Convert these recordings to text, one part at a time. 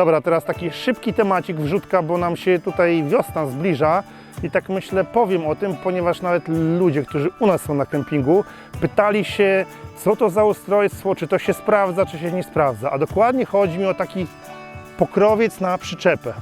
Dobra, teraz taki szybki temacik wrzutka, bo nam się tutaj wiosna zbliża i tak myślę powiem o tym, ponieważ nawet ludzie, którzy u nas są na kempingu, pytali się, co to za ustrojstwo, czy to się sprawdza, czy się nie sprawdza. A dokładnie chodzi mi o taki pokrowiec na przyczepę.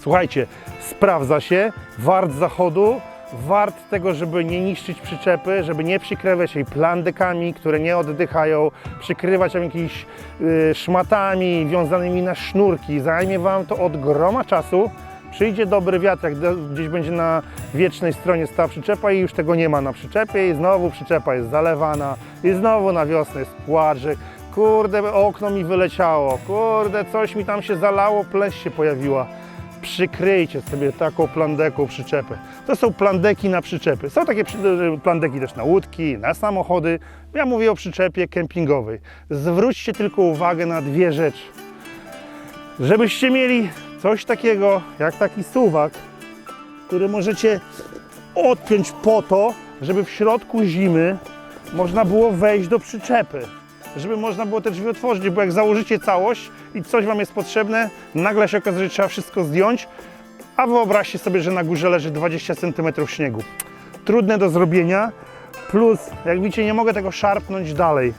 Słuchajcie, sprawdza się, wart zachodu, wart tego, żeby nie niszczyć przyczepy, żeby nie przykrywać jej plandekami, które nie oddychają, przykrywać ją jakimiś y, szmatami wiązanymi na sznurki. Zajmie Wam to od groma czasu. Przyjdzie dobry wiatr, jak gdzieś będzie na wiecznej stronie stała przyczepa i już tego nie ma na przyczepie i znowu przyczepa jest zalewana i znowu na wiosnę jest że kurde okno mi wyleciało, kurde coś mi tam się zalało, pleś się pojawiła przykryjcie sobie taką plandeką przyczepę. To są plandeki na przyczepy. Są takie y, plandeki też na łódki, na samochody. Ja mówię o przyczepie kempingowej. Zwróćcie tylko uwagę na dwie rzeczy. Żebyście mieli coś takiego jak taki suwak, który możecie odpiąć po to, żeby w środku zimy można było wejść do przyczepy. Żeby można było te drzwi otworzyć, bo jak założycie całość i coś Wam jest potrzebne, nagle się okaże, że trzeba wszystko zdjąć, a wyobraźcie sobie, że na górze leży 20 cm śniegu. Trudne do zrobienia, plus jak widzicie nie mogę tego szarpnąć dalej.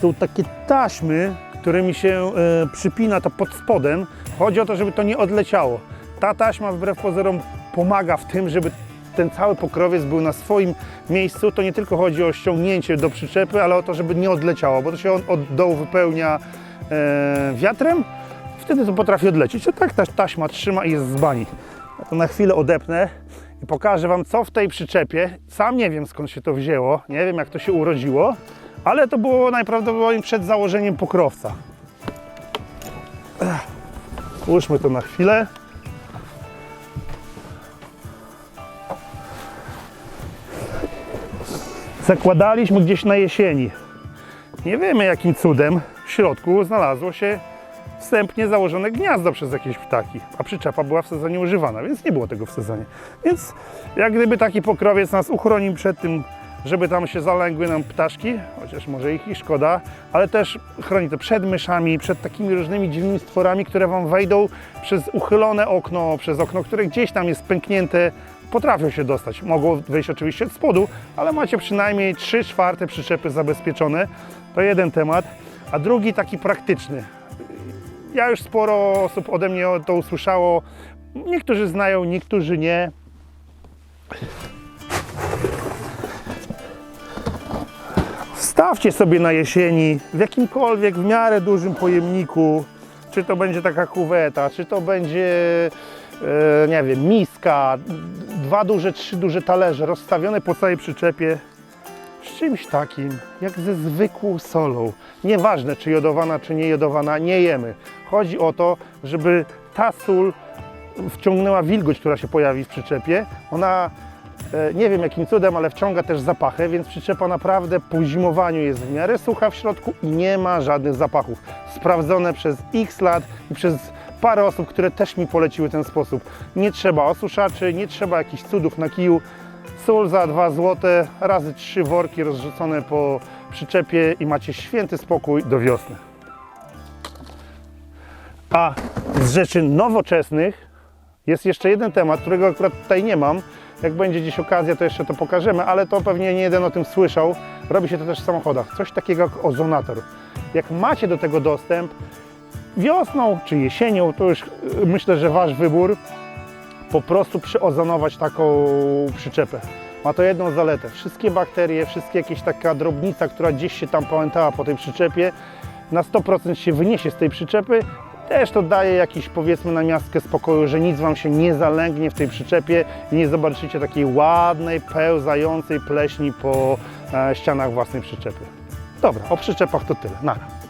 Są takie taśmy, którymi się e, przypina to pod spodem. Chodzi o to, żeby to nie odleciało. Ta taśma wbrew pozorom pomaga w tym, żeby ten cały pokrowiec był na swoim miejscu. To nie tylko chodzi o ściągnięcie do przyczepy, ale o to, żeby nie odleciało, bo to się on od dołu wypełnia e, wiatrem. Wtedy to potrafi odlecieć. A tak ta taśma trzyma i jest z bani. Ja to na chwilę odepnę i pokażę Wam, co w tej przyczepie. Sam nie wiem, skąd się to wzięło. Nie wiem, jak to się urodziło, ale to było najprawdopodobniej przed założeniem pokrowca. Ułóżmy to na chwilę. Zakładaliśmy gdzieś na jesieni. Nie wiemy jakim cudem w środku znalazło się wstępnie założone gniazdo przez jakieś ptaki, a przyczepa była w sezonie używana, więc nie było tego w sezonie. Więc jak gdyby taki pokrowiec nas uchronił przed tym, żeby tam się zalęgły nam ptaszki, chociaż może ich i szkoda, ale też chroni to przed myszami, przed takimi różnymi dziwnymi stworami, które Wam wejdą przez uchylone okno, przez okno, które gdzieś tam jest pęknięte, potrafią się dostać. Mogą wejść oczywiście od spodu, ale macie przynajmniej 3 czwarte przyczepy zabezpieczone. To jeden temat. A drugi taki praktyczny. Ja już sporo osób ode mnie to usłyszało. Niektórzy znają, niektórzy nie. Wstawcie sobie na jesieni w jakimkolwiek w miarę dużym pojemniku, czy to będzie taka kuweta, czy to będzie, e, nie wiem, miska, dwa duże, trzy duże talerze rozstawione po całej przyczepie z czymś takim, jak ze zwykłą solą. Nieważne, czy jodowana, czy nie jodowana, nie jemy. Chodzi o to, żeby ta sól wciągnęła wilgoć, która się pojawi w przyczepie. Ona, e, nie wiem jakim cudem, ale wciąga też zapachy, więc przyczepa naprawdę po zimowaniu jest w miarę sucha w środku i nie ma żadnych zapachów. Sprawdzone przez x lat i przez parę osób, które też mi poleciły ten sposób. Nie trzeba osuszaczy, nie trzeba jakichś cudów na kiju. Sól za 2 zł, razy 3 worki rozrzucone po przyczepie i macie święty spokój do wiosny. A z rzeczy nowoczesnych jest jeszcze jeden temat, którego akurat tutaj nie mam. Jak będzie gdzieś okazja, to jeszcze to pokażemy, ale to pewnie nie jeden o tym słyszał. Robi się to też w samochodach. Coś takiego jak ozonator. Jak macie do tego dostęp, wiosną czy jesienią, to już y, myślę, że Wasz wybór, po prostu przyozonować taką przyczepę. Ma to jedną zaletę. Wszystkie bakterie, wszystkie jakieś taka drobnica, która gdzieś się tam pamiętała po tej przyczepie, na 100% się wyniesie z tej przyczepy. Też to daje jakiś powiedzmy na miastkę spokoju, że nic Wam się nie zalęgnie w tej przyczepie i nie zobaczycie takiej ładnej, pełzającej pleśni po e, ścianach własnej przyczepy. Dobra, o przyczepach to tyle. Nara.